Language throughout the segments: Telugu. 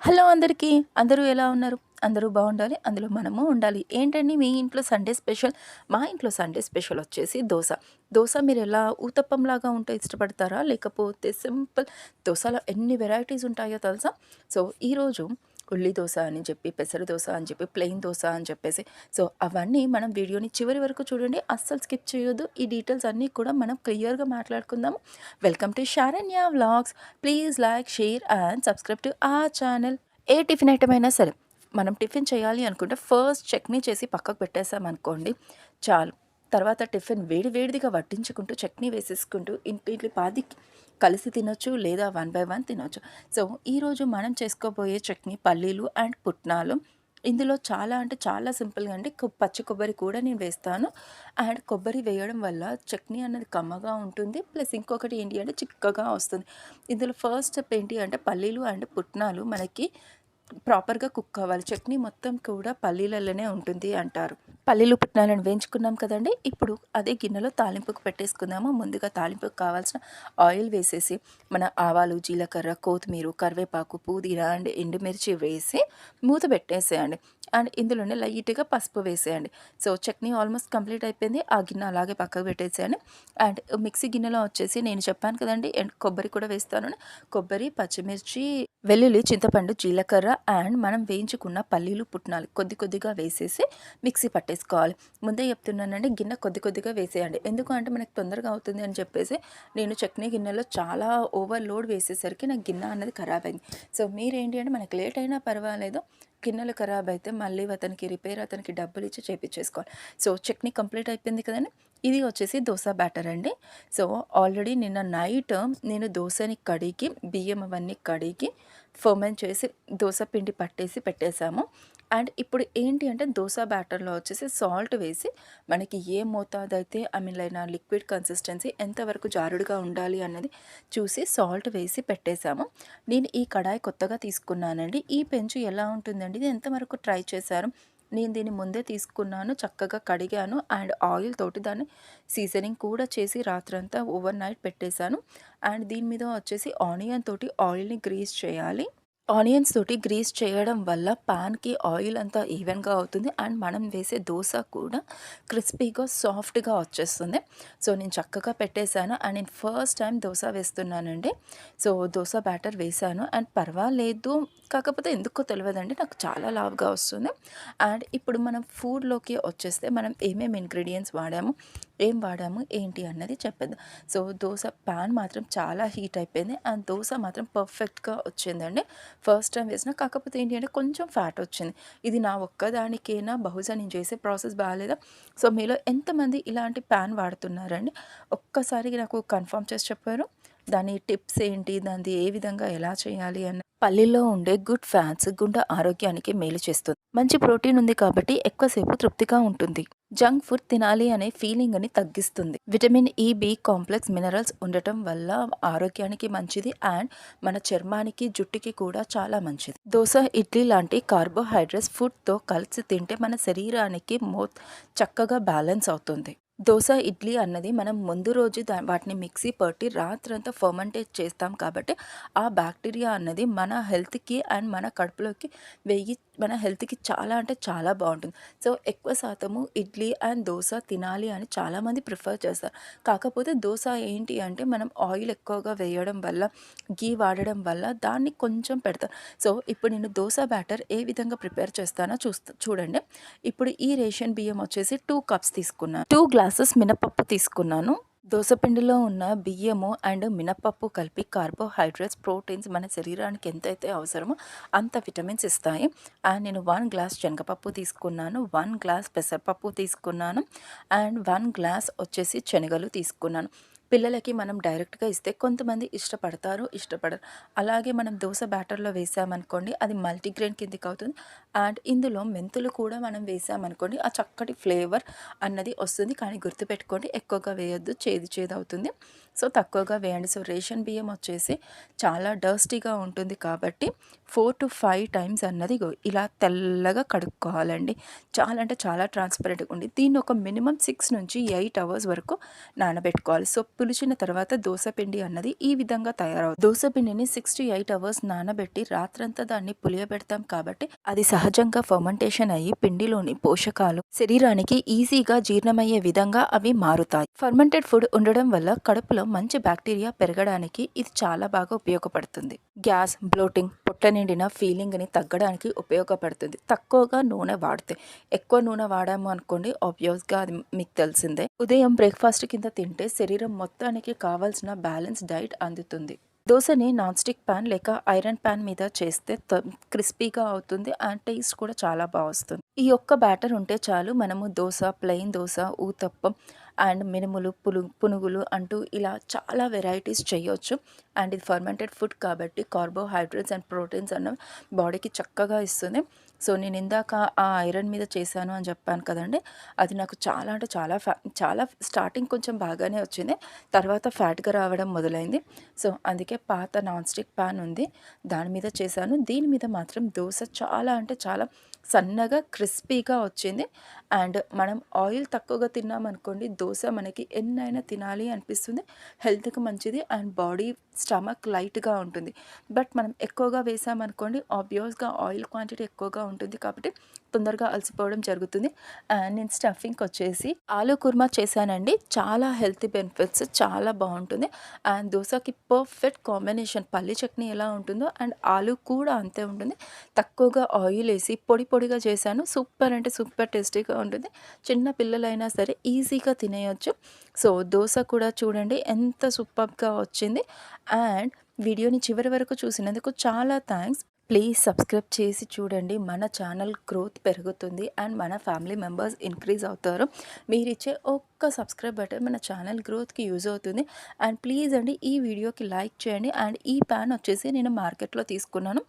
హలో అందరికీ. అందరూ ఎలా ఉన్నారు? అందరూ బాగుండాలి. అందులో మనము ఉండాలి. ఏంటండి మీ ఇంట్లో సండే స్పెషల్? మా ఇంట్లో సండే స్పెషల్ వచ్చేసి దోశ. దోశ మీరు ఎలా ఊతప్పంలాగా ఉంటే ఇష్టపడతారా? లేకపోతే సింపుల్ దోశలో ఎన్ని వెరైటీస్ ఉంటాయో తెలుసా? సో ఈరోజు ఉల్లి దోశ అని చెప్పి పెసర దోశ అని చెప్పి ప్లెయిన్ దోశ అని చెప్పేసి. సో అవన్నీ మనం వీడియోని చివరి వరకు చూడండి. అస్సలు స్కిప్ చేయొద్దు. ఈ డీటెయిల్స్ అన్నీ కూడా మనం క్లియర్గా మాట్లాడుకుందాము. Welcome to Sharanya vlogs please like share and subscribe to ఆ ఛానల్ ఏ టిఫిన్ ఐటమ్ అయినా సరే మనం టిఫిన్ చేయాలి అనుకుంటే ఫస్ట్ చట్నీ చేసి పక్కకు పెట్టేసామనుకోండి చాలు. తర్వాత టిఫిన్ వేడి వేడిదిగా వడ్డించుకుంటూ చట్నీ వేసేసుకుంటూ ఇంటి పాది కలిసి తినొచ్చు లేదా వన్ బై వన్ తినొచ్చు. సో ఈరోజు మనం చేసుకోబోయే చట్నీ పల్లీలు అండ్ పుట్నాలు. ఇందులో చాలా అంటే చాలా సింపుల్గా అండి. పచ్చి కొబ్బరి కూడా నేను వేస్తాను. అండ్ కొబ్బరి వేయడం వల్ల చట్నీ అన్నది కమ్మగా ఉంటుంది. ప్లస్ ఇంకొకటి ఏంటి అంటే చిక్కగా వస్తుంది. ఇందులో ఫస్ట్ స్టెప్ ఏంటి అంటే పల్లీలు అండ్ పుట్నాలు మనకి ప్రాపర్గా కుక్ అవ్వాలి. చట్నీ మొత్తం కూడా పల్లీలలోనే ఉంటుంది అంటారు. పల్లీలు పుట్నాలను వేయించుకున్నాం కదండి. ఇప్పుడు అదే గిన్నెలో తాలింపుకు పెట్టేసుకుందాము. ముందుగా తాలింపుకు కావాల్సిన ఆయిల్ వేసేసి మన ఆవాలు జీలకర్ర కొత్తిమీర కరివేపాకు పుదీనా అండ్ ఎండుమిర్చి వేసి మూత పెట్టేసేయండి. అండ్ ఇందులోనే లైట్గా పసుపు వేసేయండి. సో చట్నీ ఆల్మోస్ట్ కంప్లీట్ అయిపోయింది. ఆ గిన్నె అలాగే పక్కకు పెట్టేసేయండి. అండ్ మిక్సీ గిన్నెలో వచ్చేసి నేను చెప్పాను కదండి అండ్ కొబ్బరి కూడా వేస్తాను. కొబ్బరి పచ్చిమిర్చి వెల్లుల్లి చింతపండు జీలకర్ర అండ్ మనం వేయించుకున్న పల్లీలు పుట్నాలు కొద్ది కొద్దిగా వేసేసి మిక్సీ పట్టేసుకోవాలి. ముందే చెప్తున్నానండి గిన్నె కొద్ది కొద్దిగా వేసేయండి. ఎందుకు అంటే మనకు తొందరగా అవుతుంది అని చెప్పేసి నేను చట్నీ గిన్నెలో చాలా ఓవర్లోడ్ వేసేసరికి నాకు గిన్నె అన్నది ఖరాబ్ అయింది. సో మీరేంటి అంటే మనకు లేట్ అయినా పర్వాలేదు. గిన్నెలు ఖరాబ్ అయితే మళ్ళీ అతనికి రిపేర్ అతనికి డబ్బులు ఇచ్చి చేపించేసుకోవాలి. సో చట్నీ కంప్లీట్ అయిపోయింది కదండి? ఇది వచ్చేసి దోశ బ్యాటర్ అండి. సో ఆల్రెడీ నిన్న నైట్ నేను దోశని కడిగి బియ్యం అవన్నీ కడిగి ఫర్మెంట్ చేసి దోశ పిండి పట్టేసి పెట్టేశాము. అండ్ ఇప్పుడు ఏంటి అంటే దోశ బ్యాటర్లో వచ్చేసి సాల్ట్ వేసి మనకి ఏ మోతాదు అయితే I mean line liquid consistency ఎంతవరకు జారుడుగా ఉండాలి అన్నది చూసి సాల్ట్ వేసి పెట్టేశాము. నేను ఈ కడాయి కొత్తగా తీసుకున్నానండి. ఈ పెంచు ఎలా ఉంటుందండి? ఇది ఎంతవరకు ట్రై చేశారు? నేను దీన్ని ముందే తీసుకున్నాను చక్కగా కడిగాను అండ్ ఆయిల్ తోటి దాన్ని సీజనింగ్ కూడా చేసి రాత్రంతా ఓవర్ నైట్ పెట్టేశాను. అండ్ దీని మీద వచ్చేసి ఆనియన్ తోటి ఆయిల్ని గ్రీస్ చేయాలి. ఆనియన్స్ తోటి గ్రీస్ చేయడం వల్ల పాన్కి ఆయిల్ అంతా ఈవెన్గా అవుతుంది. అండ్ మనం వేసే దోశ కూడా క్రిస్పీగా సాఫ్ట్గా వచ్చేస్తుంది. సో నేను చక్కగా పెట్టేశాను. అండ్ నేను ఫస్ట్ టైం దోశ వేస్తున్నానండి. సో దోశ బ్యాటర్ వేశాను. అండ్ పర్వాలేదు. కాకపోతే ఎందుకో తెలియదండి. నాకు చాలా లావుగా వస్తుంది. అండ్ ఇప్పుడు మనం ఫుడ్లోకి వచ్చేస్తే మనం ఏమేమి ఇంగ్రీడియంట్స్ వాడాము? ఏం వాడాము ఏంటి అన్నది చెప్పేది సో దోశ ప్యాన్ మాత్రం చాలా హీట్ అయిపోయింది. అండ్ దోశ మాత్రం పర్ఫెక్ట్గా వచ్చిందండి. ఫస్ట్ టైం వేసిన కాకపోతే ఏంటి అంటే కొంచెం ఫ్యాట్ వచ్చింది. ఇది నా ఒక్కదానికైనా? బహుశా నేను చేసే ప్రాసెస్ బాగాలేదా? సో మీలో ఎంతమంది ఇలాంటి ప్యాన్ వాడుతున్నారండి? ఒక్కసారి నాకు కన్ఫర్మ్ చేసి చెప్పారు. దాని టిప్స్ ఏంటి? దాన్ని ఏ విధంగా ఎలా చేయాలి అన్న పల్లీలో ఉండే గుడ్ ఫ్యాట్స్ గుండె ఆరోగ్యానికి మేలు చేస్తుంది. మంచి ప్రోటీన్ ఉంది కాబట్టి ఎక్కువసేపు తృప్తిగా ఉంటుంది. జంక్ ఫుడ్ తినాలి అనే ఫీలింగ్ అని తగ్గిస్తుంది. Vitamin E B complex minerals ఉండటం వల్ల ఆరోగ్యానికి మంచిది అండ్ మన చర్మానికి జుట్టుకి కూడా చాలా మంచిది. దోశ ఇడ్లీ లాంటి కార్బోహైడ్రేట్స్ ఫుడ్తో కలిసి తింటే మన శరీరానికి మో చక్కగా బ్యాలెన్స్ అవుతుంది. దోశ ఇడ్లీ అన్నది మనం ముందు రోజు దా వాటిని మిక్సీ పట్టి రాత్రంతా ఫర్మెంటేట్ చేస్తాం కాబట్టి ఆ బ్యాక్టీరియా అన్నది మన హెల్త్కి అండ్ మన కడుపులోకి వెయ్యి మన హెల్త్కి చాలా అంటే చాలా బాగుంటుంది. సో ఎక్కువ శాతము ఇడ్లీ అండ్ దోశ తినాలి అని చాలామంది ప్రిఫర్ చేస్తారు. కాకపోతే దోశ ఏంటి అంటే మనం ఆయిల్ ఎక్కువగా వేయడం వల్ల గీ వాడడం వల్ల దాన్ని కొంచెం పెడతాను సో ఇప్పుడు నేను దోశ బ్యాటర్ ఏ విధంగా ప్రిపేర్ చేస్తానో చూస్తా చూడండి. ఇప్పుడు ఈ రేషన్ బియ్యం వచ్చేసి టూ కప్స్ తీసుకున్నాను. టూ గ్లాస్ గ్లాసెస్ మినపప్పు తీసుకున్నాను. దోసపిండిలో ఉన్న బియ్యము అండ్ మినపప్పు కలిపి కార్బోహైడ్రేట్స్ ప్రోటీన్స్ మన శరీరానికి ఎంతైతే అవసరమో అంత విటమిన్స్ ఇస్తాయి. అండ్ నేను వన్ గ్లాస్ శనగపప్పు తీసుకున్నాను వన్ గ్లాస్ పెసరపప్పు తీసుకున్నాను అండ్ వన్ గ్లాస్ వచ్చేసి శనగలు తీసుకున్నాను. పిల్లలకి మనం డైరెక్ట్గా ఇస్తే కొంతమంది ఇష్టపడతారు ఇష్టపడరు. అలాగే మనం దోశ బ్యాటర్లో వేసామనుకోండి అది మల్టీగ్రెయిన్ కిందికి అవుతుంది. అండ్ ఇందులో మెంతులు కూడా మనం వేసామనుకోండి ఆ చక్కటి ఫ్లేవర్ అన్నది వస్తుంది. కానీ గుర్తుపెట్టుకోండి ఎక్కువగా వేయొద్దు చేదు చేదు అవుతుంది. సో తక్కువగా వేయండి. సో రేషన్ బియ్యం వచ్చేసి చాలా డస్టీగా ఉంటుంది కాబట్టి ఫోర్ టు ఫైవ్ టైమ్స్ అన్నది ఇలా తెల్లగా కడుక్కోవాలండి. చాలా అంటే చాలా ట్రాన్స్పరెంట్గా ఉంది దీన్ని ఒక మినిమం సిక్స్ నుంచి ఎయిట్ అవర్స్ వరకు నానబెట్టుకోవాలి. సో పులిచిన తర్వాత దోశపిండి అన్నది ఈ విధంగా తయారవుతుంది. దోశపిండిని సిక్స్ టు ఎయిట్ అవర్స్ నానబెట్టి రాత్రంతా దాన్ని పులియబెడతాం కాబట్టి అది సహజంగా ఫర్మెంటేషన్ అయ్యి పిండిలోని పోషకాలు శరీరానికి ఈజీగా జీర్ణమయ్యే విధంగా అవి మారుతాయి. ఫర్మెంటెడ్ ఫుడ్ ఉండడం వల్ల కడుపులో మంచి బ్యాక్టీరియా పెరగడానికి ఇది చాలా బాగా ఉపయోగపడుతుంది. గ్యాస్ బ్లోటింగ్ పొట్ట నిండిన ఫీలింగ్ని తగ్గడానికి ఉపయోగపడుతుంది. తక్కువగా నూనె వాడితే ఎక్కువ నూనె వాడాము అనుకోండి ఆబ్వియస్గా అది మీకు తెలిసిందే. ఉదయం బ్రేక్ఫాస్ట్ కింద తింటే శరీరం మొత్తానికి కావాల్సిన బ్యాలెన్స్ డైట్ అందుతుంది. దోశని నాన్ స్టిక్ ప్యాన్ లేక ఐరన్ ప్యాన్ మీద చేస్తే క్రిస్పీగా అవుతుంది అండ్ టేస్ట్ కూడా చాలా బాగా వస్తుంది. ఈ ఒక్క బ్యాటర్ ఉంటే చాలు మనము దోశ ప్లెయిన్ దోశ ఊతప్పం అండ్ మినుములు పులు పునుగులు అంటూ ఇలా చాలా వెరైటీస్ చేయొచ్చు. అండ్ ఇది ఫర్మెంటెడ్ ఫుడ్ కాబట్టి కార్బోహైడ్రేట్స్ అండ్ ప్రోటీన్స్ అన్న బాడీకి చక్కగా ఇస్తుంది. సో నేను ఇందాక ఆ ఐరన్ మీద చేశాను అని చెప్పాను కదండి. అది నాకు చాలా అంటే చాలా ఫ్యా చాలా స్టార్టింగ్ కొంచెం బాగానే వచ్చింది. తర్వాత ఫ్యాట్గా రావడం మొదలైంది. సో అందుకే పాత నాన్ స్టిక్ ప్యాన్ ఉంది. దాని మీద చేశాను. దీని మీద మాత్రం దోశ చాలా అంటే చాలా సన్నగా క్రిస్పీగా వచ్చింది. అండ్ మనం ఆయిల్ తక్కువగా తిన్నామనుకోండి దోశ మనకి ఎన్నైనా తినాలి అనిపిస్తుంది. హెల్త్కి మంచిది అండ్ బాడీ స్టమక్ లైట్గా ఉంటుంది. బట్ మనం ఎక్కువగా వేసామనుకోండి ఆబ్వియస్గా ఆయిల్ క్వాంటిటీ ఎక్కువగా ఉంటుంది కాబట్టి తొందరగా అలసిపోవడం జరుగుతుంది. అండ్ నేను స్టఫింగ్కి వచ్చేసి ఆలూ కుర్మా చేశానండి. చాలా హెల్తీ బెనిఫిట్స్ చాలా బాగుంటుంది. అండ్ దోశకి పర్ఫెక్ట్ కాంబినేషన్ పల్లి చట్నీ ఎలా ఉంటుందో అండ్ ఆలూ కూడా అంతే ఉంటుంది. తక్కువగా ఆయిల్ వేసి పొడి పొడిగా చేశాను. సూపర్ అంటే సూపర్ టేస్టీగా ఉంటుంది. చిన్న పిల్లలైనా సరే ఈజీగా తినేయచ్చు. సో దోశ కూడా చూడండి ఎంత సూపర్గా వచ్చింది. అండ్ వీడియోని చివరి వరకు చూసినందుకు చాలా థ్యాంక్స్. ప్లీజ్ సబ్స్క్రైబ్ చేసి చూడండి. మన ఛానల్ గ్రోత్ పెరుగుతుంది అండ్ మన ఫ్యామిలీ మెంబర్స్ ఇంక్రీజ్ అవుతారు. మీరు ఇచ్చే ఒక్క సబ్స్క్రైబ్ బటన్ మన ఛానల్ గ్రోత్కి యూజ్ అవుతుంది. అండ్ ప్లీజ్ అండి ఈ వీడియోకి లైక్ చేయండి. అండ్ ఈ ప్యాన్ వచ్చేసి నేను మార్కెట్లో తీసుకున్నాను.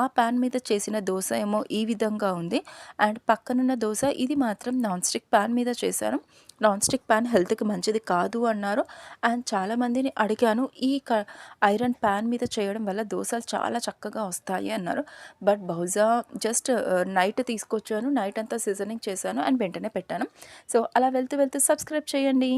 ఆ ప్యాన్ మీద చేసిన దోశ ఏమో ఈ విధంగా ఉంది. అండ్ పక్కనున్న దోశ ఇది మాత్రం నాన్ స్టిక్ ప్యాన్ మీద చేశాను. నాన్ స్టిక్ ప్యాన్ హెల్త్కి మంచిది కాదు అన్నారు. అండ్ చాలామందిని అడిగాను ఈ క ఐరన్ ప్యాన్ మీద చేయడం వల్ల దోశలు చాలా చక్కగా వస్తాయి అన్నారు. బట్ బహుశా జస్ట్ నైట్ తీసుకొచ్చాను నైట్ అంతా సీజనింగ్ చేశాను అండ్ వెంటనే పెట్టాను. సో అలా వెళ్తూ వెళ్తూ సబ్స్క్రైబ్ చేయండి.